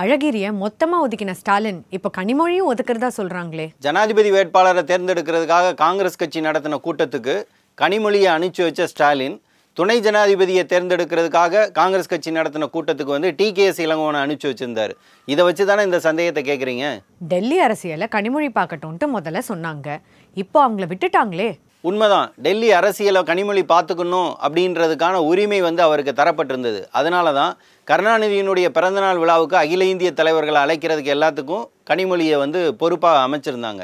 அழகிரிய மொத்தமா ஒதுக்கின ஸ்டாலின் இப்போ கனிமொழியும் ஒதுக்குறதா சொல்றாங்களே. ஜனாதிபதி வேட்பாளரை தேர்ந்தெடுக்கிறதுக்காக காங்கிரஸ் கட்சி நடத்தின கூட்டத்துக்கு கனிமொழியை அனுப்பிச்சு வச்ச ஸ்டாலின் துணை ஜனாதிபதியை தேர்ந்தெடுக்கிறதுக்காக காங்கிரஸ் கட்சி நடத்தின கூட்டத்துக்கு வந்து டிகேஎஸ் இளங்கோவனை அனுப்பிச்சு வச்சிருந்தாரு. இதை வச்சு தானே இந்த சந்தேகத்தை கேட்குறீங்க டெல்லி அரசியலை கனிமொழி பார்க்கட்டும்ட்டு முதல்ல சொன்னாங்க. இப்போ அவங்கள விட்டுட்டாங்களே. உண்மைதான். டெல்லி அரசியலை கனிமொழி பார்த்துக்கணும் அப்படின்றதுக்கான உரிமை வந்து அவருக்கு தரப்பட்டிருந்தது. அதனால தான் கருணாநிதியினுடைய பிறந்தநாள் விழாவுக்கு அகில இந்திய தலைவர்களை அழைக்கிறதுக்கு எல்லாத்துக்கும் கனிமொழியை வந்து பொறுப்பாக அமைச்சிருந்தாங்க.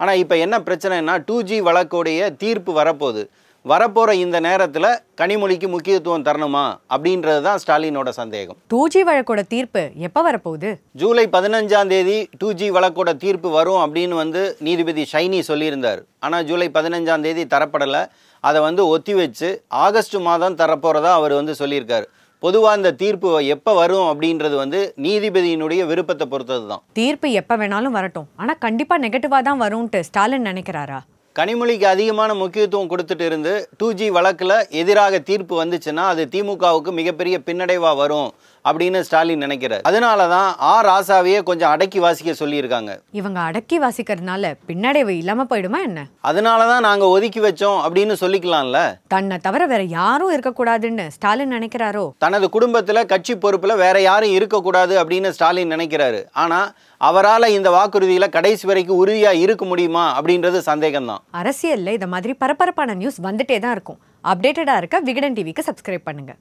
ஆனால் இப்போ என்ன பிரச்சனைனா டூ ஜி வழக்குடைய தீர்ப்பு வரப்போகுது. வரப்போகிற இந்த நேரத்தில் கனிமொழிக்கு முக்கியத்துவம் தரணுமா அப்படின்றது தான் ஸ்டாலினோட சந்தேகம். டூ ஜி வழக்கோட தீர்ப்பு எப்போ வரப்போகுது? ஜூலை பதினஞ்சாம் தேதி டூ ஜி வழக்கோட தீர்ப்பு வரும் அப்படின்னு வந்து நீதிபதி ஷைனி சொல்லியிருந்தார். ஆனால் ஜூலை பதினஞ்சாம் தேதி தரப்படலை. அதை வந்து ஒத்தி வச்சு ஆகஸ்ட் மாதம் தரப்போகிறதா அவர் வந்து சொல்லியிருக்காரு. பொதுவாக இந்த தீர்ப்பு எப்போ வரும் அப்படின்றது வந்து நீதிபதியினுடைய விருப்பத்தை பொறுத்தது தான் தீர்ப்பு எப்போ வேணாலும் வரட்டும். ஆனா கண்டிப்பா நெகட்டிவா தான் வரும்ட்டு ஸ்டாலின் நினைக்கிறாரா? கனிமொழிக்கு அதிகமான முக்கியத்துவம் கொடுத்துட்டு இருந்து டூ ஜி வழக்கில் எதிராக தீர்ப்பு வந்துச்சுன்னா அது திமுகவுக்கு மிகப்பெரிய பின்னடைவாக வரும் அப்படின்னு ஸ்டாலின் நினைக்கிறார். அதனால தான் ஆ. ராசாவையே கொஞ்சம் அடக்கி வாசிக்க சொல்லியிருக்காங்க. இவங்க அடக்கி வாசிக்கிறதுனால பின்னடைவு இல்லாம போயிடுமா என்ன? அதனால தான் நாங்கள் ஒதுக்கி வச்சோம் அப்படின்னு சொல்லிக்கலாம்ல. தன்னை தவிர வேற யாரும் இருக்கக்கூடாதுன்னு ஸ்டாலின் நினைக்கிறாரோ? தனது குடும்பத்தில் கட்சி பொறுப்பில் வேற யாரும் இருக்கக்கூடாது அப்படின்னு ஸ்டாலின் நினைக்கிறாரு. ஆனால் அவரால் இந்த வாக்குறுதியில் கடைசி வரைக்கும் உறுதியாக இருக்க முடியுமா அப்படின்றது சந்தேகம்தான். அரசியலில் இந்த மாதிரி பரபரப்பான நியூஸ் வந்துட்டே தான் இருக்கும். அப்டேட்டடாக இருக்க விகடன் டிவிக்கு சப்ஸ்கிரைப் பண்ணுங்கள்